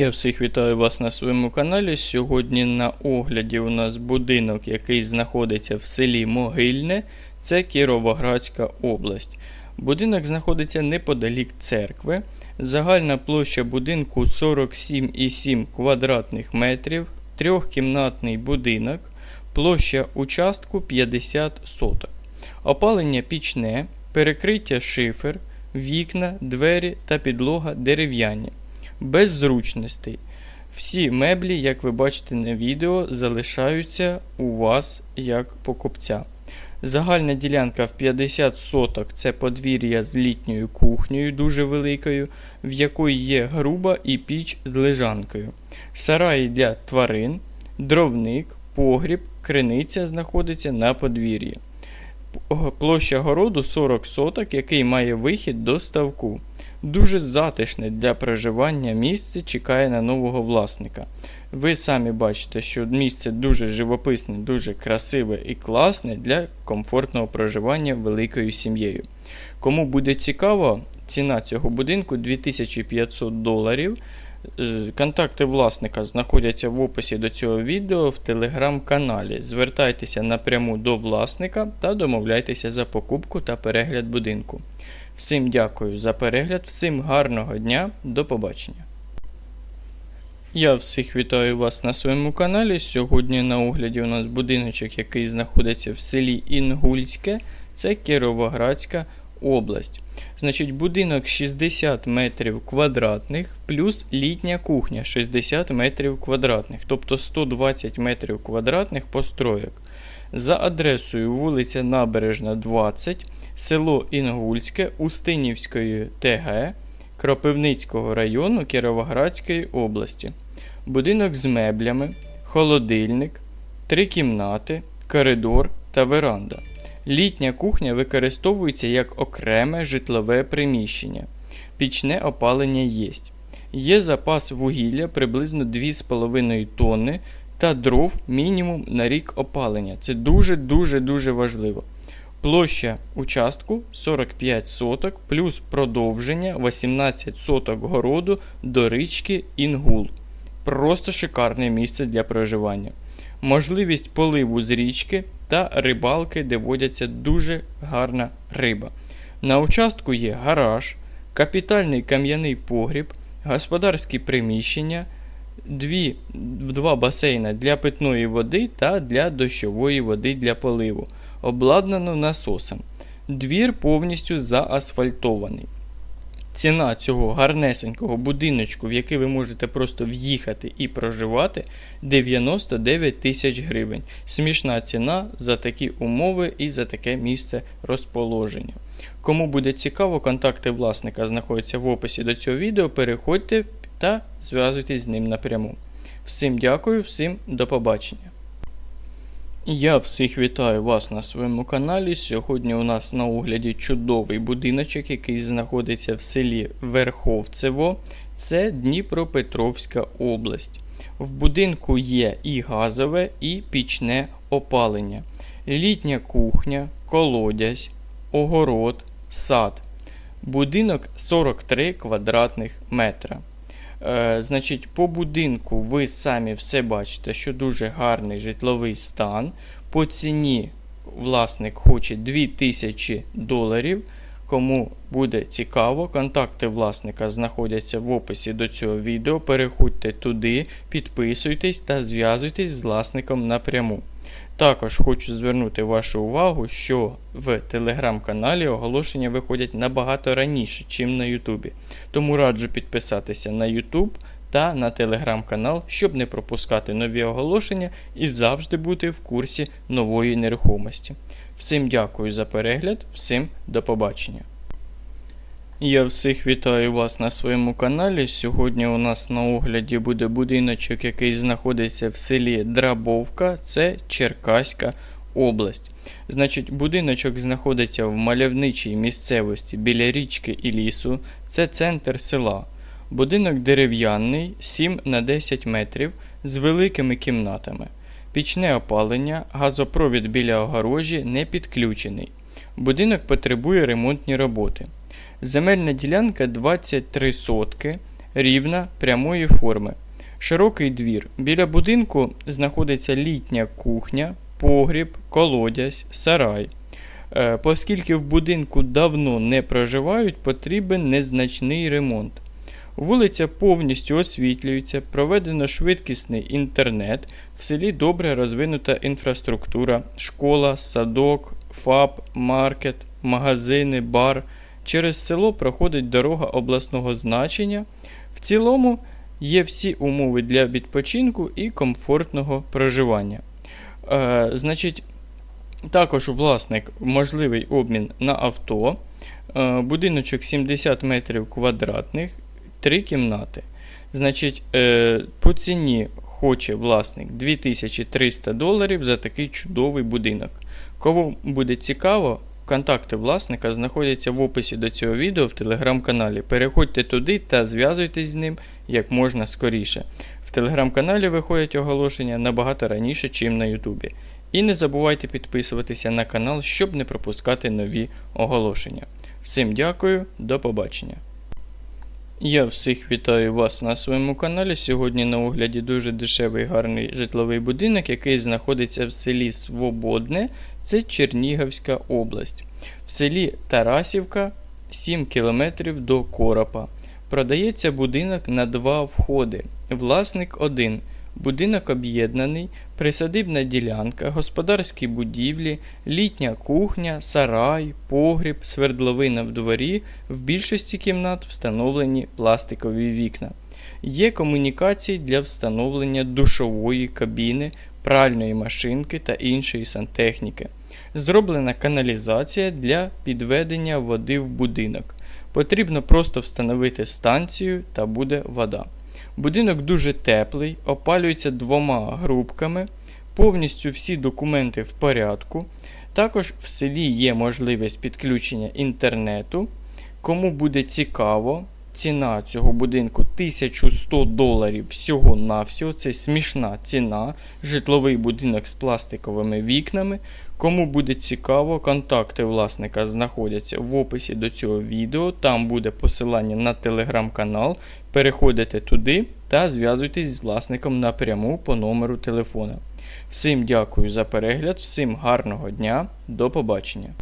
Я всіх вітаю вас на своєму каналі. Сьогодні на огляді у нас будинок, який знаходиться в селі Могильне, це Кіровоградська область. Будинок знаходиться неподалік церкви. Загальна площа будинку 47,7 квадратних метрів, трьохкімнатний будинок, площа участку 50 соток. Опалення пічне, перекриття шифер, вікна, двері та підлога дерев'яні без зручностей. Всі меблі, як ви бачите на відео, залишаються у вас як покупця. Загальна ділянка в 50 соток це подвір'я з літньою кухнею, дуже великою, в якої є груба і піч з лежанкою, сараї для тварин, дровник, погріб, криниця знаходиться на подвір'ї. Площа городу 40 соток, який має вихід до ставку. Дуже затишне для проживання місце чекає на нового власника. Ви самі бачите, що місце дуже живописне, дуже красиве і класне для комфортного проживання великою сім'єю. Кому буде цікаво, ціна цього будинку 2500 доларів. Контакти власника знаходяться в описі до цього відео в телеграм-каналі. Звертайтеся напряму до власника та домовляйтеся за покупку та перегляд будинку. Всім дякую за перегляд, всім гарного дня, до побачення. Я всіх вітаю вас на своєму каналі. Сьогодні на огляді у нас будиночок, який знаходиться в селі Інгульське, це Кіровоградська область. Значить, будинок 60 метрів квадратних плюс літня кухня 60 метрів квадратних, тобто 120 метрів квадратних построєк. За адресою вулиця Набережна 20, село Інгульське, Устинівської ТГ, Кропивницького району Кіровоградської області. Будинок з меблями, холодильник, три кімнати, коридор та веранда. Літня кухня використовується як окреме житлове приміщення. Пічне опалення є. Є запас вугілля приблизно 2,5 тонни та дров мінімум на рік опалення. Це дуже-дуже дуже важливо. Площа участку 45 соток плюс продовження 18 соток городу до річки Інгул. Просто шикарне місце для проживання. Можливість поливу з річки та рибалки, де водяться дуже гарна риба. На участку є гараж, капітальний кам'яний погріб, господарські приміщення, дві, два басейна для питної води та для дощової води для поливу. Обладнано насосом. Двір повністю заасфальтований. Ціна цього гарнесенького будиночку, в який ви можете просто в'їхати і проживати, 99 тисяч гривень. Смішна ціна за такі умови і за таке місце розположення. Кому буде цікаво, контакти власника знаходяться в описі до цього відео. Переходьте та зв'язуйтесь з ним напряму. Всім дякую, всім до побачення. Я всіх вітаю вас на своєму каналі. Сьогодні у нас на огляді чудовий будиночок, який знаходиться в селі Верховцево. Це Дніпропетровська область. В будинку є і газове, і пічне опалення, літня кухня, колодязь, огород, сад. Будинок 43 квадратних метра. Е, значить, по будинку ви самі все бачите, що дуже гарний житловий стан. По ціні власник хоче 2000 доларів. Кому буде цікаво, контакти власника знаходяться в описі до цього відео. Переходьте туди, підписуйтесь та зв'язуйтесь з власником напряму. Також хочу звернути вашу увагу, що в телеграм-каналі оголошення виходять набагато раніше, ніж на Ютубі. Тому раджу підписатися на YouTube та на телеграм-канал, щоб не пропускати нові оголошення і завжди бути в курсі нової нерухомості. Всім дякую за перегляд, всім до побачення. Я всіх вітаю вас на своєму каналі. Сьогодні у нас на огляді буде будиночок, який знаходиться в селі Драбовка, це Черкаська область. Значить, будиночок знаходиться в мальовничій місцевості біля річки і лісу. Це центр села. Будинок дерев'яний 7 на 10 метрів з великими кімнатами. Пічне опалення, газопровід біля огорожі не підключений. Будинок потребує ремонтні роботи. Земельна ділянка 23 сотки, рівна, прямої форми. Широкий двір. Біля будинку знаходиться літня кухня, погріб, колодязь, сарай. Е, Оскільки в будинку давно не проживають, потрібен незначний ремонт. Вулиця повністю освітлюється, проведено швидкісний інтернет, в селі добре розвинута інфраструктура, школа, садок, ФАП, маркет, магазини, бар. Через село проходить дорога обласного значення. В цілому є всі умови для відпочинку і комфортного проживання. Е, значить, також власник можливий обмін на авто. Е, будиночок 70 метрів квадратних, 3 кімнати. Значить, е, по ціні хоче власник 2300 доларів за такий чудовий будинок. Кому буде цікаво, контакти власника знаходяться в описі до цього відео в телеграм-каналі. Переходьте туди та зв'язуйтесь з ним як можна скоріше. В телеграм-каналі виходять оголошення набагато раніше, ніж на Ютубі. І не забувайте підписуватися на канал, щоб не пропускати нові оголошення. Всім дякую, до побачення. Я всіх вітаю вас на своєму каналі. Сьогодні на огляді дуже дешевий гарний житловий будинок, який знаходиться в селі Свободне, це Чернігівська область. В селі Тарасівка 7 км до Коропа. Продається будинок на два входи. Власник один. Будинок об'єднаний, присадибна ділянка, господарські будівлі, літня кухня, сарай, погріб, свердловина в дворі, в більшості кімнат встановлені пластикові вікна. Є комунікації для встановлення душової кабіни, пральної машинки та іншої сантехніки. Зроблена каналізація для підведення води в будинок. Потрібно просто встановити станцію та буде вода. Будинок дуже теплий, опалюється двома грубками, повністю всі документи в порядку. Також в селі є можливість підключення інтернету. Кому буде цікаво, ціна цього будинку 1100 доларів всього-навсього. Це смішна ціна. Житловий будинок з пластиковими вікнами. Кому буде цікаво, контакти власника знаходяться в описі до цього відео. Там буде посилання на телеграм-канал. Переходите туди та зв'язуйтесь з власником напряму по номеру телефона. Всім дякую за перегляд, всім гарного дня, до побачення.